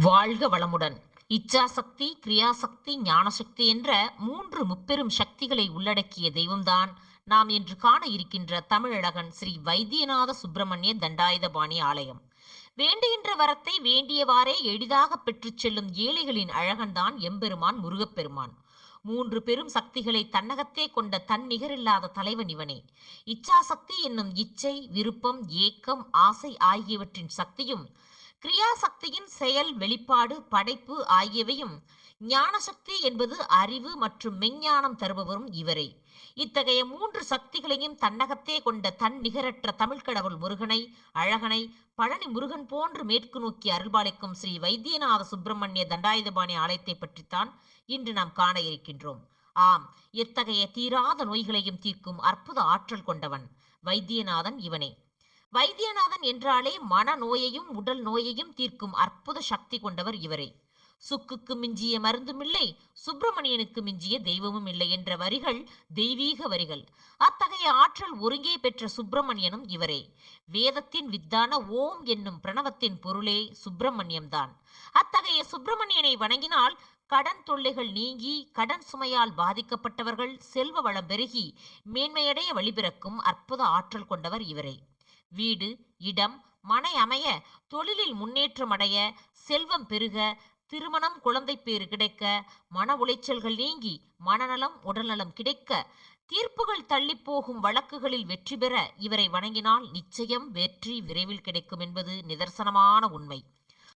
வாழ்க வளமுடன். இச்சாசக்தி கிரியாசக்தி ஞானசக்தி என்ற மூன்று முப்பெரும் சக்திகளை உள்ளடக்கிய தெய்வம்தான் நாம் இன்று காண இருக்கின்ற தமிழழகன் ஸ்ரீ வைத்தியநாத சுப்பிரமணிய தண்டாயுதபாணி ஆலயம். வேண்டுகின்ற வரத்தை வேண்டியவாறே எளிதாக பெற்றுச் செல்லும் ஏழைகளின் அழகன்தான் எம்பெருமான் முருகப்பெருமான். மூன்று பெரும் சக்திகளை தன்னகத்தே கொண்ட தன் நிகரில்லாத தலைவன் இவனே. இச்சாசக்தி என்னும் இச்சை விருப்பம் ஏக்கம் ஆசை ஆகியவற்றின் சக்தியும் கிரியாசக்தியின் செயல் வெளிப்பாடு படைப்பு ஆகியவையும் ஞானசக்தி என்பது அறிவு மற்றும் மெஞ்ஞானம் தருபவரும் இவரே. இத்தகைய மூன்று சக்திகளையும் தன்னகத்தே கொண்ட தன் நிகரற்ற தமிழ்க்கடவுள் முருகனை அழகனை பழனி முருகன் போன்று மேற்கு நோக்கி அருள்பாலிக்கும் ஸ்ரீ வைத்தியநாத சுப்பிரமணிய தண்டாயுதபாணி ஆலயத்தை பற்றித்தான் இன்று நாம் காண இருக்கின்றோம். ஆம் எத்தகைய தீராத நோய்களையும் தீர்க்கும் அற்புத ஆற்றல் கொண்டவன் வைத்தியநாதன் இவனே. வைத்தியநாதன் என்றாலே மன நோயையும் உடல் நோயையும் தீர்க்கும் அற்புத சக்தி கொண்டவர் இவரே. சுக்குக்கு மிஞ்சிய மருந்தும் இல்லை சுப்பிரமணியனுக்கு மிஞ்சிய தெய்வமும் இல்லை என்ற வரிகள் தெய்வீக வரிகள். அத்தகைய ஆற்றல் ஒருங்கே பெற்ற சுப்பிரமணியனும் இவரே. வேதத்தின் வித்தான ஓம் என்னும் பிரணவத்தின் பொருளே சுப்பிரமணியம்தான். அத்தகைய சுப்பிரமணியனை வணங்கினால் கடன் தொல்லைகள் நீங்கி கடன் சுமையால் பாதிக்கப்பட்டவர்கள் செல்வ வளம் பெருகி மேன்மையடைய வழிபிறக்கும் அற்புத ஆற்றல் கொண்டவர் இவரே. வீடு இடம் மனை அமைய தொழிலில் முன்னேற்றம் அடைய செல்வம் பெருக திருமணம் குழந்தை பேறு கிடைக்க மன உளைச்சல்கள் நீங்கி மனநலம் உடல்நலம் கிடைக்க தீர்ப்புகள் தள்ளி போகும் வழக்குகளில் வெற்றி பெற இவரை வணங்கினால் நிச்சயம் வெற்றி விரைவில் கிடைக்கும் என்பது நிதர்சனமான உண்மை.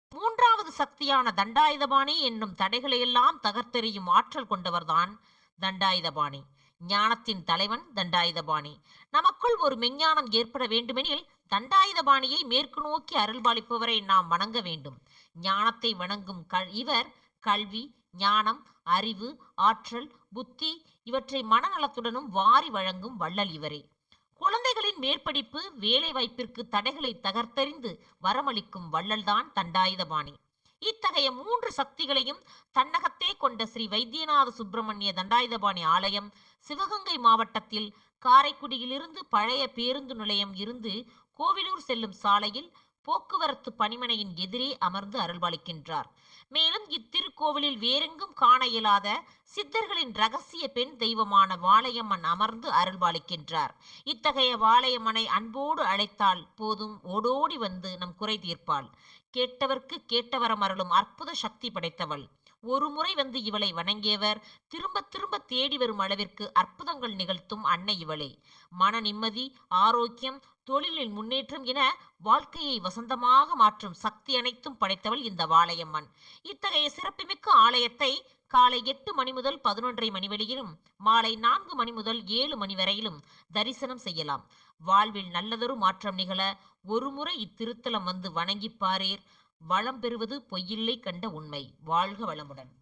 மூன்றாவது சக்தியான தண்டாயுதபாணி என்னும் தடைகளையெல்லாம் தகர்த்தெறியும் ஆற்றல் கொண்டவர்தான் தண்டாயுதபாணி. ஞானத்தின் தலைவன் தண்டாயுதபாணி. நமக்குள் ஒரு மெஞ்ஞானம் ஏற்பட வேண்டுமெனில் தண்டாயுதபாணியை மேற்கு நோக்கி அருள்பாலிப்பவரை நாம் வணங்க வேண்டும். ஞானத்தை வணங்கும் கல் இவர் கல்வி ஞானம் அறிவு ஆற்றல் புத்தி இவற்றை மனநலத்துடனும் வாரி வழங்கும் வள்ளல் இவரே. குழந்தைகளின் மேற்படிப்பு வேலை வாய்ப்பிற்கு தடைகளை தகர்த்தெறிந்து வரமளிக்கும் வள்ளல்தான் தண்டாயுதபாணி. இத்தகைய மூன்று சக்திகளையும் தன்னகத்தே கொண்ட ஸ்ரீ வைத்தியநாத சுப்பிரமணிய தண்டாயுதபாணி ஆலயம் சிவகங்கை மாவட்டத்தில் காரைக்குடியிலிருந்து பழைய பேருந்து நிலையம் இருந்து கோவிலூர் செல்லும் சாலையில் போக்குவரத்து பணிமனையின் எதிரே அமர்ந்து அருள்பாலிக்கின்றார் மேலும் இத்திருக்கோவிலில் வேறெங்கும் காண இயலாத சித்தர்களின் ரகசிய பெண் தெய்வமான வாளையம்மன் அமர்ந்து அருள்பாலிக்கின்றார் இத்தகைய வாளையம்மனை அன்போடு அழைத்தால் போதும் ஓடோடி வந்து நம் குறை தீர்ப்பாள். கேட்டவர்க்கு கேட்டவரம் அருளும் அற்புத சக்தி படைத்தவள். ஒரு முறை வந்து இவளை வணங்கியவர். திரும்ப திரும்ப தேடி வரும் அளவிற்கு அற்புதங்கள் நிகழ்த்தும் அன்னை இவளே. மன நிம்மதி ஆரோக்கியம் தொழிலில் முன்னேற்றம் என வாழ்க்கையை வசந்தமாக மாற்றும் சக்தி அனைத்தும் படைத்தவள் இந்த வாளையம்மன் இத்தகைய சிறப்புமிக்க ஆலயத்தை காலை எட்டு மணி முதல் பதினொன்றரை மணி வரையிலும் மாலை நான்கு மணி முதல் ஏழு மணி வரையிலும் தரிசனம் செய்யலாம். வாழ்வில் நல்லதொரு மாற்றம் நிகழ ஒருமுறை இத்திருத்தலம் வந்து வணங்கி பாரீர். வளம் பெறுவது பொய்யில்லை கண்ட உண்மை. வாழ்க வளமுடன்.